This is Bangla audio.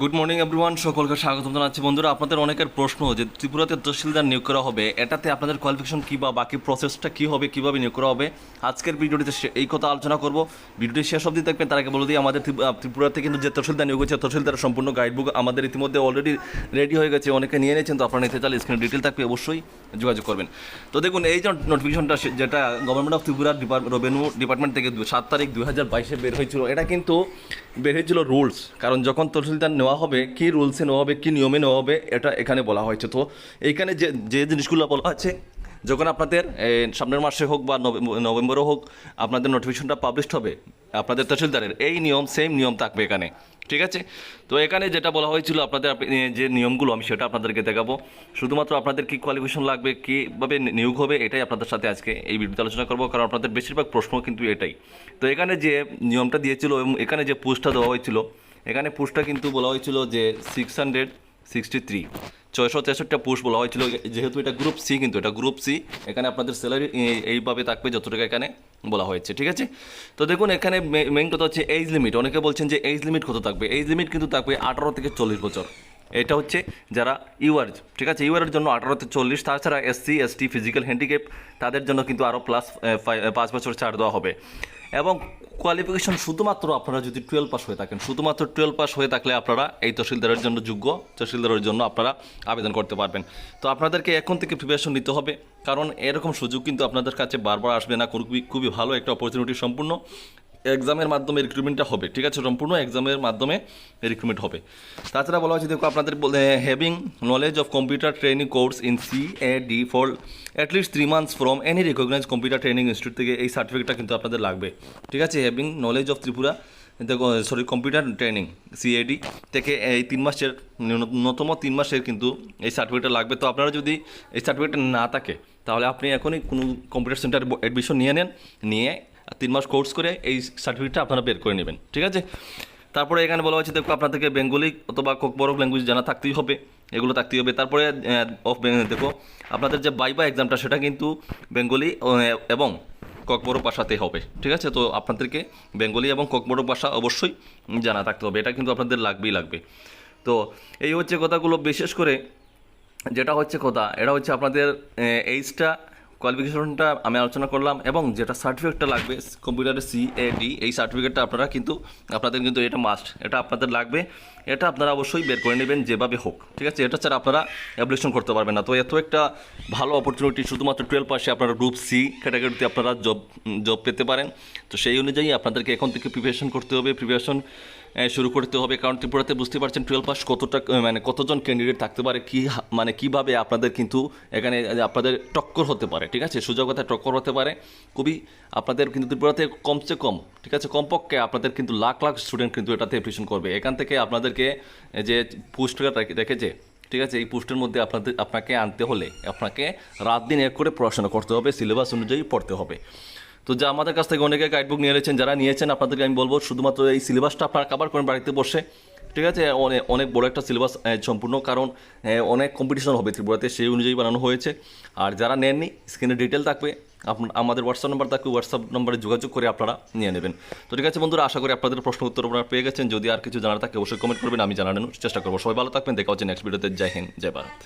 গুড মর্নিং এভরিওয়ান সকলকে স্বাগত জানাচ্ছি। বন্ধুরা, আপনাদের অনেকের প্রশ্ন যে ত্রিপুরাতে তহসিলদার নিয়োগ করা হবে, এটাতে আপনাদের কোয়ালিফিকেশন কী বা বাকি প্রসেসটা কী হবে, কীভাবে নিয়োগ করা হবে? আজকের ভিডিওটিতে এই কথা আলোচনা করব। ভিডিওটি শেষ অবধি দেখবেন, তার আগে বলে দিই, আমাদের ত্রিপুরাতে কিন্তু যে তহসিলদার নিয়োগ হচ্ছে তহসিলদার সম্পূর্ণ গাইডবুক আমাদের ইতিমধ্যে অলরেডি রেডি হয়ে গেছে। অনেকে নিয়ে নিয়েছেন, তো আপনারা নিতে চাইলে স্ক্রিনে ডিটেল থাকবে, অবশ্যই যোগাযোগ করবেন। তো দেখুন, এই যে নোটিফিকেশনটা যেটা government of Tripura revenue department থেকে সাত তারিখ দুই হাজার বাইশে বের হয়েছিল, এটা কিন্তু বের হয়েছিল রুলস। কারণ যখন তহসিলদার নেওয়া হবে, কী রুলসে নেওয়া হবে, কী নিয়মে নেওয়া হবে, এটা এখানে বলা হয়েছে। তো এইখানে যে যে জিনিসগুলো বলা আছে যখন আপনাদের সামনের মাসে হোক বা নভেম্বর- নভেম্বরে হোক, আপনাদের নোটিফিকেশনটা পাবলিশড হবে, আপনাদের তহসিলদারের, এই নিয়ম সেম নিয়ম থাকবে এখানে, ঠিক আছে? তো এখানে যেটা বলা হয়েছিল, আপনাদের যে নিয়মগুলো, আমি সেটা আপনাদেরকে দেখাবো। শুধুমাত্র আপনাদের কী কোয়ালিফিকেশন লাগবে, কীভাবে নিয়োগ হবে, এটাই আপনাদের সাথে আজকে এই ভিডিওতে আলোচনা করব, কারণ আপনাদের বেশিরভাগ প্রশ্ন কিন্তু এটাই। তো এখানে যে নিয়মটা দিয়েছিল, এবং এখানে যে পোস্টটা দেওয়া হয়েছিল, এখানে পোস্টটা কিন্তু বলা হয়েছিল যে সিক্স হান্ড্রেড সিক্সটি থ্রি ছয়শো তেষট্টি পোস্ট বলা হয়েছিল। যেহেতু এটা গ্রুপ সি কিন্তু, এটা গ্রুপ সি এখানে আপনাদের স্যালারি এইভাবে থাকবে যত এখানে বলা হয়েছে, ঠিক আছে? তো দেখুন, এখানে মেইন কথা হচ্ছে এজ লিমিট অনেকে বলছেন যে এজ লিমিট কত থাকবে? এজ লিমিট কিন্তু থাকবে আঠারো থেকে চল্লিশ বছর। এটা হচ্ছে যারা ইউআর ঠিক আছে? ইউআরের জন্য আঠারো থেকে চল্লিশ, তাছাড়া এসসি এসটি ফিজিক্যাল হ্যান্ডিক্যাপ তাদের জন্য কিন্তু আরও প্লাস পাঁচ বছর ছাড় দেওয়া হবে। এবং কোয়ালিফিকেশন শুধুমাত্র আপনারা যদি টুয়েলভ পাস হয়ে থাকেন, শুধুমাত্র টুয়েলভ পাস হয়ে থাকলে আপনারা এই তহসিলদারের জন্য যোগ্য, তহসিলদারের জন্য আপনারা আবেদন করতে পারবেন। তো আপনাদেরকে এখন থেকে প্রিপারেশন নিতে হবে, কারণ এরকম সুযোগ কিন্তু আপনাদের কাছে বারবার আসবে না, খুবই খুবই ভালো একটা অপরচুনিটি সম্পূর্ণ। এক্সামের মাধ্যমে রিক্রুটমেন্টটা হবে, ঠিক আছে? সম্পূর্ণ এক্সামের মাধ্যমে রিক্রুটমেন্ট হবে। তাছাড়া বলা হয়েছে, দেখো, আপনাদের having knowledge of computer training course in C A D for at least three months from any recognise computer training institute থেকে এই সার্টিফিকেটটা কিন্তু আপনাদের লাগবে। ঠিক আছে? হ্যাভিং নলেজ অফ ত্রিপুরা, দেখো সরি কম্পিউটার ট্রেনিং সিএডি থেকে এই তিন মাসের, ন্যূনতম তিন মাসের কিন্তু এই সার্টিফিকেটটা লাগবে। তো আপনারা যদি এই সার্টিফিকেটটা না থাকে, তাহলে আপনি এখনই কোনো কম্পিউটার সেন্টারে অ্যাডমিশন নিয়ে নেন, নিয়ে তিন মাস কোর্স করে এই সার্টিফিকেটটা আপনারা বের করে নেবেন, ঠিক আছে? তারপরে এখানে বলা হয়েছে, দেখো, আপনাদেরকে বেঙ্গলি অথবা কোকবরক ল্যাঙ্গুয়েজ জানা থাকতেই হবে, এগুলো থাকতেই হবে। তারপরে অফ দেখো, আপনাদের যে বাইবা এক্সামটা সেটা কিন্তু বেঙ্গলি এবং ককবরক ভাষাতে হবে, ঠিক আছে? তো আপনাদেরকে বেঙ্গলি এবং ককবরক ভাষা অবশ্যই জানা থাকতে হবে, এটা কিন্তু আপনাদের লাগবেই লাগবে। তো এই হচ্ছে কথাগুলো, বিশেষ করে যেটা হচ্ছে কথা, এটা হচ্ছে আপনাদের এইজটা কোয়ালিফিকেশনটা আমি আলোচনা করলাম এবং যেটা সার্টিফিকেটটা লাগবে কম্পিউটারের সি এ ডি এই সার্টিফিকেটটা আপনারা কিন্তু, আপনাদের কিন্তু এটা মাস্ট এটা আপনাদের লাগবে। এটা আপনারা অবশ্যই বের করে নেবেন যেভাবে হোক, ঠিক আছে? এটা ছাড়া আপনারা অ্যাপ্লিকেশন করতে পারবেন না। তো এত একটা ভালো অপরচুনিটি শুধুমাত্র টুয়েলভ পাশে আপনারা গ্রুপ সি ক্যাটাগরিতে আপনারা জব জব পেতে পারেন। তো সেই অনুযায়ী আপনাদেরকে এখন থেকে প্রিপারেশন করতে হবে। প্রিপারেশন শুরু করতে হবে, কারণ ত্রিপুরাতে বুঝতে পারছেন টুয়েলভ পাস কতটা মানে কতজন ক্যান্ডিডেট থাকতে পারে, কী মানে কীভাবে আপনাদের কিন্তু এখানে আপনাদের টক্কর হতে পারে, ঠিক আছে? সুযোগতা টক্কর হতে পারে। খুবই আপনাদের কিন্তু ত্রিপুরাতে কমসে কম, ঠিক আছে? কমপক্ষে আপনাদের কিন্তু লাখ লাখ স্টুডেন্ট কিন্তু এটাতে অ্যাপ্লিকেশন করবে। এখান থেকে আপনাদেরকে যে পোস্টটা রেখেছে, ঠিক আছে? এই পোস্টের মধ্যে আপনাদের, আপনাকে আনতে হলে আপনাকে রাত দিন এক করে পড়াশোনা করতে হবে সিলেবাস অনুযায়ী পড়তে হবে। তো যা আমাদের কাছ থেকে অনেকে গাইডবুক নিয়ে নিয়েছেন, যারা নিয়েছেন, আপনাদেরকে আমি বলব, শুধুমাত্র এই সিলেবাসটা আপনারা কাভার করেন বাড়িতে বসে। ঠিক আছে? অনেক অনেক বড় একটা সিলেবাস সম্পূর্ণ, কারণ অনেক কম্পিটিশন হবে ত্রিপুরাতে, সেই অনুযায়ী বানানো হয়েছে। আর যারা নেননি স্ক্রিনে ডিটেল থাকবে। আপনার আমাদের হোয়াটসঅ্যাপ নাম্বার থাকবে হোয়াটসঅ্যাপ নাম্বারে যোগাযোগ করে আপনারা নিয়ে নেবেন। তো ঠিক আছে বন্ধুরা, আশা করি আপনাদের প্রশ্ন উত্তর আপনারা পেয়ে গেছেন। যদি আর কিছু জানার থাকে, অবশ্যই কমেন্ট করবেন, আমি জানানোর চেষ্টা করব। সবাই ভালো থাকবেন, দেখা হচ্ছে নেক্সট ভিডিওতে জয় হিন্দ, জয় ভারত।